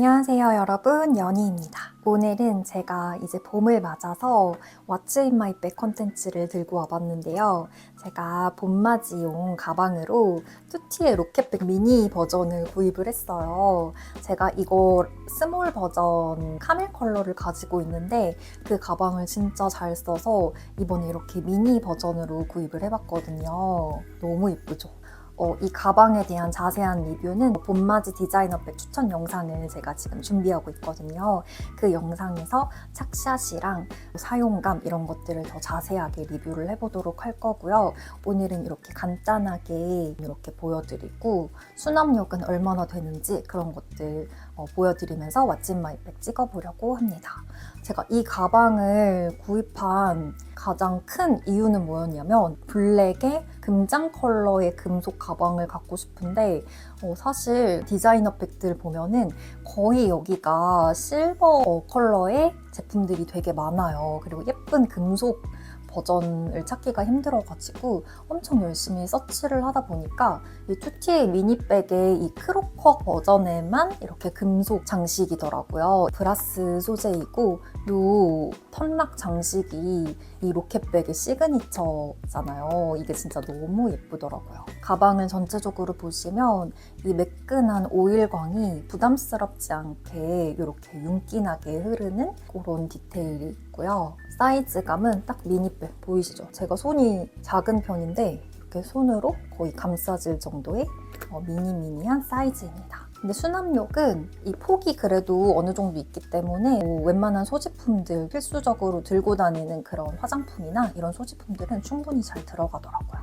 안녕하세요 여러분 연희입니다. 오늘은 제가 이제 봄을 맞아서 왓츠 인 마이 백 컨텐츠를 들고 와봤는데요. 제가 봄맞이용 가방으로 뚜티의 로켓백 미니 버전을 구입을 했어요. 제가 이거 스몰 버전 카멜 컬러를 가지고 있는데 그 가방을 진짜 잘 써서 이번에 이렇게 미니 버전으로 구입을 해봤거든요. 너무 예쁘죠? 어, 이 가방에 대한 자세한 리뷰는 봄맞이 디자이너백 추천 영상을 제가 지금 준비하고 있거든요. 그 영상에서 착샷이랑 사용감 이런 것들을 더 자세하게 리뷰를 해보도록 할 거고요. 오늘은 이렇게 간단하게 이렇게 보여드리고 수납력은 얼마나 되는지 그런 것들 어, 보여드리면서 왓진 마이백 찍어보려고 합니다. 제가 이 가방을 구입한 가장 큰 이유는 뭐였냐면 블랙에 금장 컬러의 금속 가방을 갖고 싶은데 어, 사실 디자이너 백들 보면은 거의 여기가 실버 컬러의 제품들이 되게 많아요. 그리고 예쁜 금속 버전을 찾기가 힘들어가지고 엄청 열심히 서치를 하다 보니까 이 투티의 미니백의 이 크로커 버전에만 이렇게 금속 장식이더라고요. 브라스 소재이고 요 턴락 장식이 이 로켓백의 시그니처잖아요. 이게 진짜 너무 예쁘더라고요. 가방을 전체적으로 보시면 이 매끈한 오일광이 부담스럽지 않게 이렇게 윤기나게 흐르는 그런 디테일이 있고요. 사이즈감은 딱 미니백 보이시죠? 제가 손이 작은 편인데 이렇게 손으로 거의 감싸질 정도의 어, 미니미니한 사이즈입니다. 근데 수납력은 이 폭이 그래도 어느 정도 있기 때문에 뭐 웬만한 소지품들 필수적으로 들고 다니는 그런 화장품이나 이런 소지품들은 충분히 잘 들어가더라고요.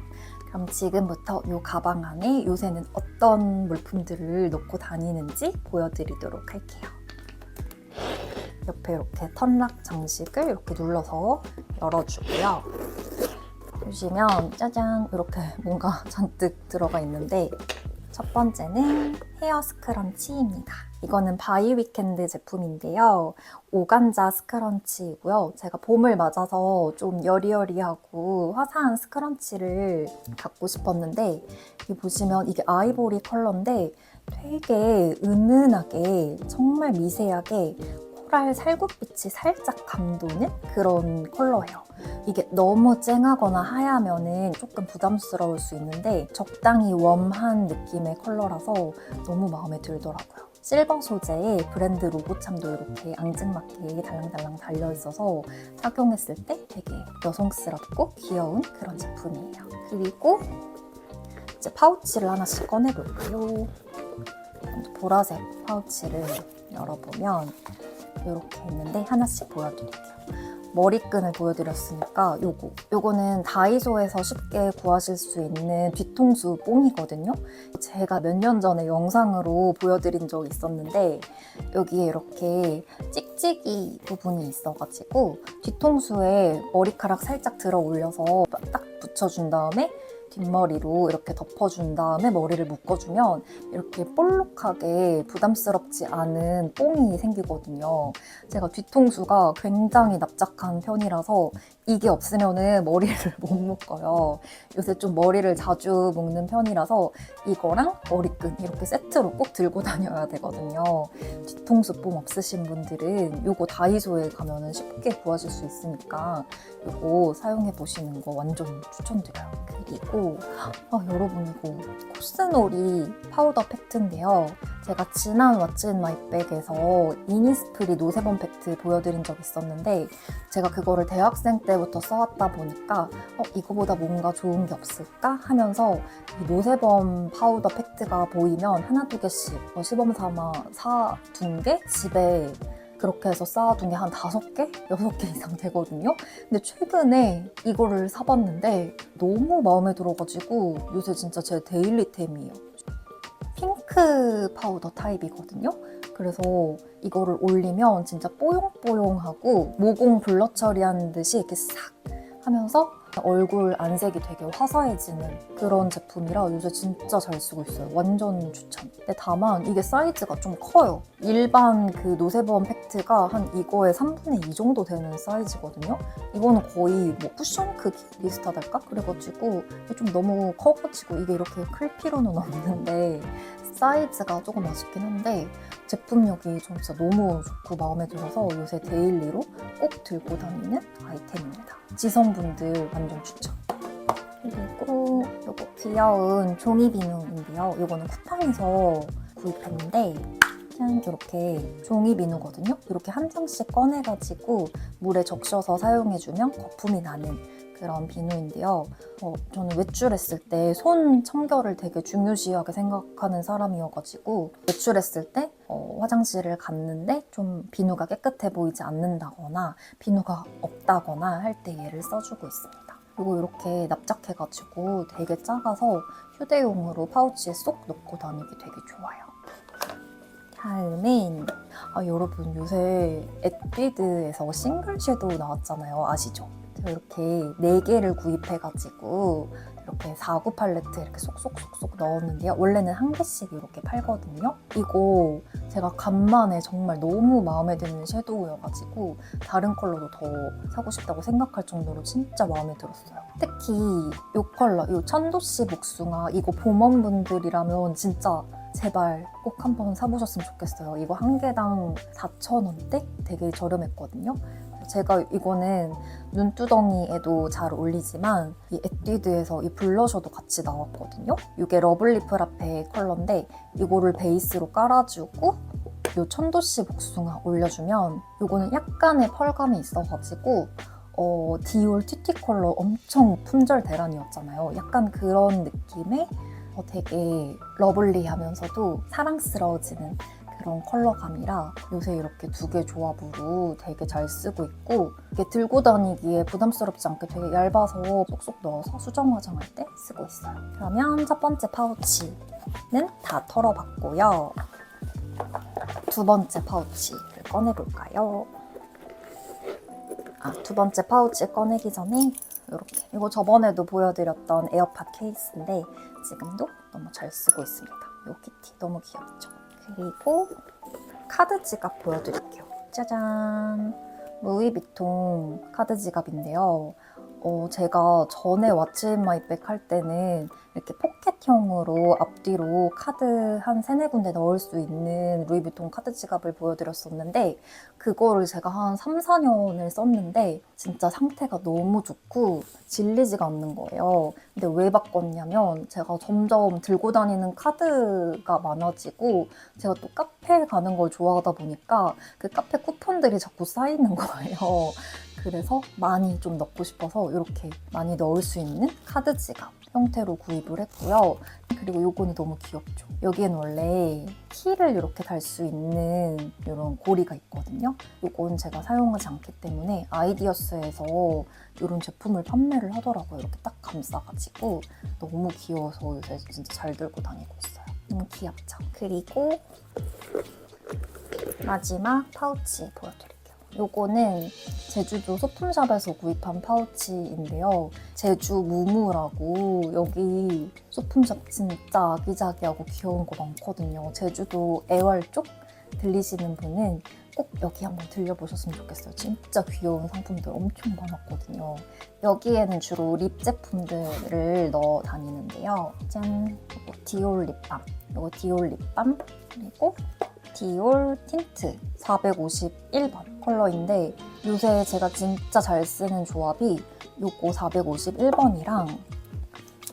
그럼 지금부터 이 가방 안에 요새는 어떤 물품들을 넣고 다니는지 보여드리도록 할게요. 옆에 이렇게 턴락 장식을 이렇게 눌러서 열어주고요. 보시면 짜잔 이렇게 뭔가 잔뜩 들어가 있는데 첫 번째는 헤어 스크런치입니다. 이거는 바이 위켄드 제품인데요. 오간자 스크런치이고요. 제가 봄을 맞아서 좀 여리여리하고 화사한 스크런치를 갖고 싶었는데 이 보시면 이게 아이보리 컬러인데 되게 은은하게 정말 미세하게 코랄 살구빛이 살짝 감도는 그런 컬러예요. 이게 너무 쨍하거나 하얗면은 조금 부담스러울 수 있는데 적당히 웜한 느낌의 컬러라서 너무 마음에 들더라고요. 실버 소재의 브랜드 로고참도 이렇게 앙증맞게 달랑달랑 달려있어서 착용했을 때 되게 여성스럽고 귀여운 그런 제품이에요. 그리고 이제 파우치를 하나씩 꺼내볼까요? 보라색 파우치를 열어보면 이렇게 있는데 하나씩 보여드릴게요. 머리끈을 보여드렸으니까 요거. 요거는 다이소에서 쉽게 구하실 수 있는 뒤통수 뽕이거든요. 제가 몇 년 전에 영상으로 보여드린 적이 있었는데 여기에 이렇게 찍찍이 부분이 있어가지고 뒤통수에 머리카락 살짝 들어 올려서 딱 붙여준 다음에 뒷머리로 이렇게 덮어준 다음에 머리를 묶어주면 이렇게 볼록하게 부담스럽지 않은 뽕이 생기거든요. 제가 뒤통수가 굉장히 납작한 편이라서 이게 없으면 머리를 못 묶어요. 요새 좀 머리를 자주 묶는 편이라서 이거랑 머리끈 이렇게 세트로 꼭 들고 다녀야 되거든요. 뒤통수 뽕 없으신 분들은 이거 다이소에 가면 쉽게 구하실 수 있으니까 이거 사용해 보시는 거 완전 추천드려요. 그리고 아, 여러분 이거 코스놀이 파우더 팩트인데요. 제가 지난 왓츠 인 마이백에서 이니스프리 노세범 팩트 보여드린 적 있었는데 제가 그거를 대학생 때부터 써왔다 보니까 어, 이거보다 뭔가 좋은 게 없을까 하면서 이 노세범 파우더 팩트가 보이면 하나 두 개씩 어, 시범 삼아 사둔 게 집에 그렇게 해서 쌓아둔 게 한 다섯 개? 여섯 개 이상 되거든요. 근데 최근에 이거를 사봤는데 너무 마음에 들어가지고 요새 진짜 제 데일리템이에요. 핑크 파우더 타입이거든요. 그래서 이거를 올리면 진짜 뽀용뽀용하고 모공 블러 처리하는 듯이 이렇게 싹 하면서 얼굴 안색이 되게 화사해지는 그런 제품이라 요새 진짜 잘 쓰고 있어요. 완전 추천. 근데 다만 이게 사이즈가 좀 커요. 일반 그 노세범 팩트가 한 이거의 3분의 2 정도 되는 사이즈거든요. 이거는 거의 뭐 쿠션 크기 비슷하달까? 그래가지고 좀 너무 커가지고 이게 이렇게 클 필요는 없는데 사이즈가 조금 아쉽긴 한데 제품력이 진짜 너무 좋고 마음에 들어서 요새 데일리로 꼭 들고 다니는 아이템입니다. 지성분들 완전 추천. 그리고 요거 귀여운 종이 비누인데요. 요거는 쿠팡에서 구입했는데 짠 이렇게 종이 비누거든요. 이렇게 한 장씩 꺼내가지고 물에 적셔서 사용해주면 거품이 나는 그런 비누인데요. 어, 저는 외출했을 때 손 청결을 되게 중요시하게 생각하는 사람이어가지고 외출했을 때 어, 화장실을 갔는데 좀 비누가 깨끗해 보이지 않는다거나 비누가 없다거나 할 때 얘를 써주고 있습니다. 그리고 이렇게 납작해가지고 되게 작아서 휴대용으로 파우치에 쏙 넣고 다니기 되게 좋아요. 다음은 아, 여러분 요새 에뛰드에서 싱글 섀도우 나왔잖아요. 아시죠? 이렇게 4개를 구입해가지고 이렇게 4구 팔레트 이렇게 쏙쏙쏙쏙 넣었는데요. 원래는 한 개씩 이렇게 팔거든요. 이거 제가 간만에 정말 너무 마음에 드는 섀도우여가지고 다른 컬러도 더 사고 싶다고 생각할 정도로 진짜 마음에 들었어요. 특히 이 컬러, 이 천도씨 복숭아 이거 봄원분들이라면 진짜 제발 꼭 한번 사보셨으면 좋겠어요. 이거 한 개당 4,000원대? 되게 저렴했거든요. 제가 이거는 눈두덩이에도 잘 어울리지만 이 에뛰드에서 이 블러셔도 같이 나왔거든요. 이게 러블리 프라페 컬러인데 이거를 베이스로 깔아주고 이 천도씨 복숭아 올려주면 이거는 약간의 펄감이 있어가지고 어, 디올 튜티 컬러 엄청 품절 대란이었잖아요. 약간 그런 느낌의 어, 되게 러블리하면서도 사랑스러워지는 그런 컬러감이라 요새 이렇게 두 개 조합으로 되게 잘 쓰고 있고 이게 들고 다니기에 부담스럽지 않게 되게 얇아서 쏙쏙 넣어서 수정 화장할 때 쓰고 있어요. 그러면 첫 번째 파우치는 다 털어봤고요. 두 번째 파우치를 꺼내볼까요? 아, 두 번째 파우치 꺼내기 전에 이렇게 이거 저번에도 보여드렸던 에어팟 케이스인데 지금도 너무 잘 쓰고 있습니다. 이 키티 너무 귀엽죠? 그리고 카드 지갑 보여드릴게요. 짜잔! 루이비통 카드 지갑인데요. 어, 제가 전에 왓츠 인 마이백 할 때는 이렇게 포켓형으로 앞뒤로 카드 한 세네 군데 넣을 수 있는 루이비통 카드 지갑을 보여드렸었는데 그거를 제가 한 3, 4년을 썼는데 진짜 상태가 너무 좋고 질리지가 않는 거예요. 근데 왜 바꿨냐면 제가 점점 들고 다니는 카드가 많아지고 제가 또 카페 가는 걸 좋아하다 보니까 그 카페 쿠폰들이 자꾸 쌓이는 거예요. 그래서 많이 좀 넣고 싶어서 이렇게 많이 넣을 수 있는 카드 지갑 형태로 구입을 했고요. 그리고 요거는 너무 귀엽죠. 여기엔 원래 키를 이렇게 달 수 있는 이런 고리가 있거든요. 요건 제가 사용하지 않기 때문에 아이디어스에서 이런 제품을 판매를 하더라고요. 이렇게 딱 감싸가지고 너무 귀여워서 요새 진짜 잘 들고 다니고 있어요. 너무 귀엽죠. 그리고 마지막 파우치 보여드릴게요. 요거는 제주도 소품샵에서 구입한 파우치인데요. 제주 무무라고 여기 소품샵 진짜 아기자기하고 귀여운 거 많거든요. 제주도 애월 쪽 들리시는 분은 꼭 여기 한번 들려보셨으면 좋겠어요. 진짜 귀여운 상품들 엄청 많았거든요. 여기에는 주로 립 제품들을 넣어 다니는데요. 짠! 디올 립밤. 이거 디올 립밤. 그리고 디올 틴트 451번 컬러인데 요새 제가 진짜 잘 쓰는 조합이 요거 451번이랑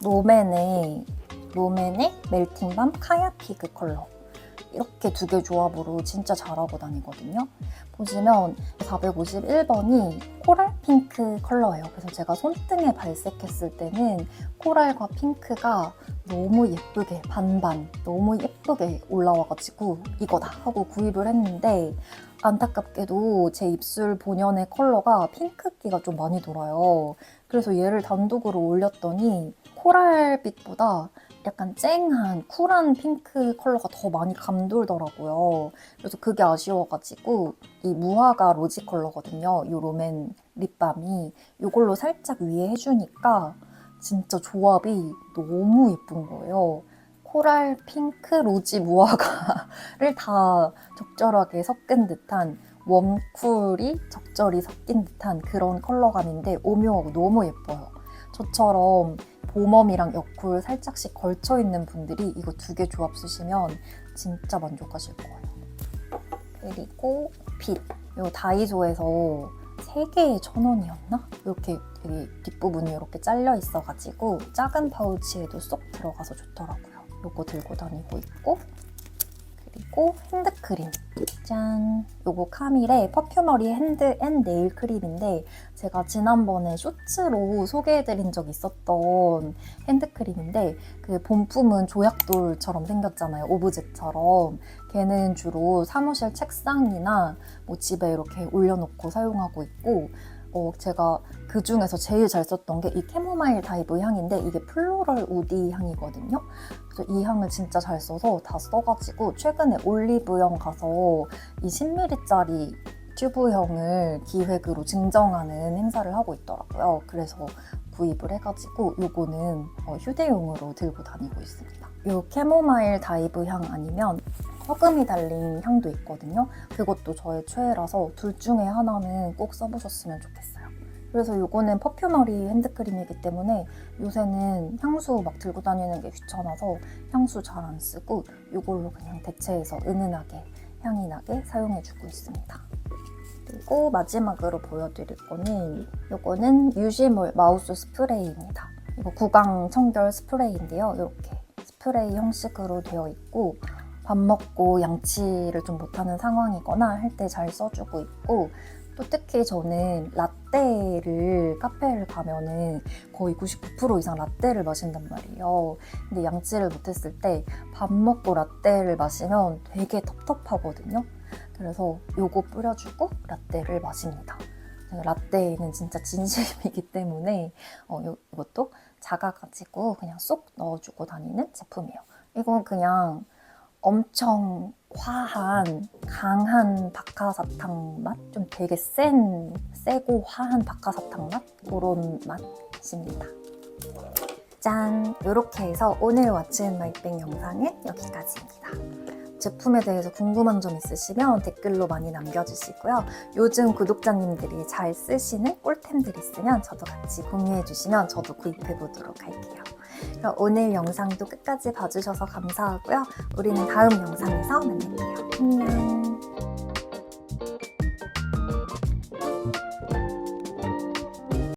롬앤의 롬앤의 멜팅밤 카야피그 컬러 이렇게 두 개 조합으로 진짜 잘하고 다니거든요. 보시면 451번이 코랄 핑크 컬러예요. 그래서 제가 손등에 발색했을 때는 코랄과 핑크가 너무 예쁘게 반반 너무 예쁘게 올라와가지고 이거다 하고 구입을 했는데 안타깝게도 제 입술 본연의 컬러가 핑크기가 좀 많이 돌아요. 그래서 얘를 단독으로 올렸더니 코랄빛보다 약간 쨍한 쿨한 핑크 컬러가 더 많이 감돌더라고요. 그래서 그게 아쉬워가지고 이 무화과 로지 컬러거든요. 이 롬앤 립밤이 이걸로 살짝 위에 해주니까 진짜 조합이 너무 예쁜 거예요. 코랄, 핑크, 로지, 무화과를 다 적절하게 섞은 듯한 웜쿨이 적절히 섞인 듯한 그런 컬러감인데 오묘하고 너무 예뻐요. 저처럼 봄웜이랑 여쿨 살짝씩 걸쳐 있는 분들이 이거 두 개 조합 쓰시면 진짜 만족하실 거예요. 그리고 빛. 이 다이소에서 3개에 천 원이었나? 이렇게 여기 뒷부분이 이렇게 잘려 있어가지고 작은 파우치에도 쏙 들어가서 좋더라고요. 요거 들고 다니고 있고 그리고 핸드크림. 짠! 요거 카밀의 퍼퓸머리 핸드 앤 네일 크림인데 제가 지난번에 쇼츠로 소개해드린 적 있었던 핸드크림인데 그 본품은 조약돌처럼 생겼잖아요. 오브제처럼. 걔는 주로 사무실 책상이나 뭐 집에 이렇게 올려놓고 사용하고 있고 어, 제가 그 중에서 제일 잘 썼던 게 이 캐모마일 다이브 향인데 이게 플로럴 우디 향이거든요. 그래서 이 향을 진짜 잘 써서 다 써가지고 최근에 올리브영 가서 이 10ml짜리 튜브형을 기획으로 증정하는 행사를 하고 있더라고요. 그래서 구입을 해가지고 요거는 어, 휴대용으로 들고 다니고 있습니다. 요 캐모마일 다이브 향 아니면 허금이 달린 향도 있거든요. 그것도 저의 최애라서 둘 중에 하나는 꼭 써보셨으면 좋겠어요. 그래서 요거는 퍼퓸머리 핸드크림이기 때문에 요새는 향수 막 들고 다니는 게 귀찮아서 향수 잘 안 쓰고 요걸로 그냥 대체해서 은은하게 향이 나게 사용해주고 있습니다. 그리고 마지막으로 보여드릴 거는 요거는 유시몰 마우스 스프레이입니다. 이거 구강 청결 스프레이인데요. 이렇게 스프레이 형식으로 되어 있고 밥 먹고 양치를 좀 못하는 상황이거나 할 때 잘 써주고 있고 또 특히 저는 라떼를 카페를 가면은 거의 99% 이상 라떼를 마신단 말이에요. 근데 양치를 못했을 때 밥 먹고 라떼를 마시면 되게 텁텁하거든요. 그래서 요거 뿌려주고 라떼를 마십니다. 제가 라떼에는 진짜 진심이기 때문에 어, 요, 이것도 작아가지고 그냥 쏙 넣어주고 다니는 제품이에요. 이건 그냥 엄청 화한 강한 박하사탕 맛? 좀 되게 센, 세고 화한 박하사탕 맛? 그런 맛입니다. 짠! 이렇게 해서 오늘 왓츠앤 마이백 영상은 여기까지입니다. 제품에 대해서 궁금한 점 있으시면 댓글로 많이 남겨주시고요. 요즘 구독자님들이 잘 쓰시는 꿀템들 있으면 저도 같이 공유해주시면 저도 구입해보도록 할게요. 오늘 영상도 끝까지 봐주셔서 감사하고요. 우리는 다음 영상에서 만날게요. 안녕.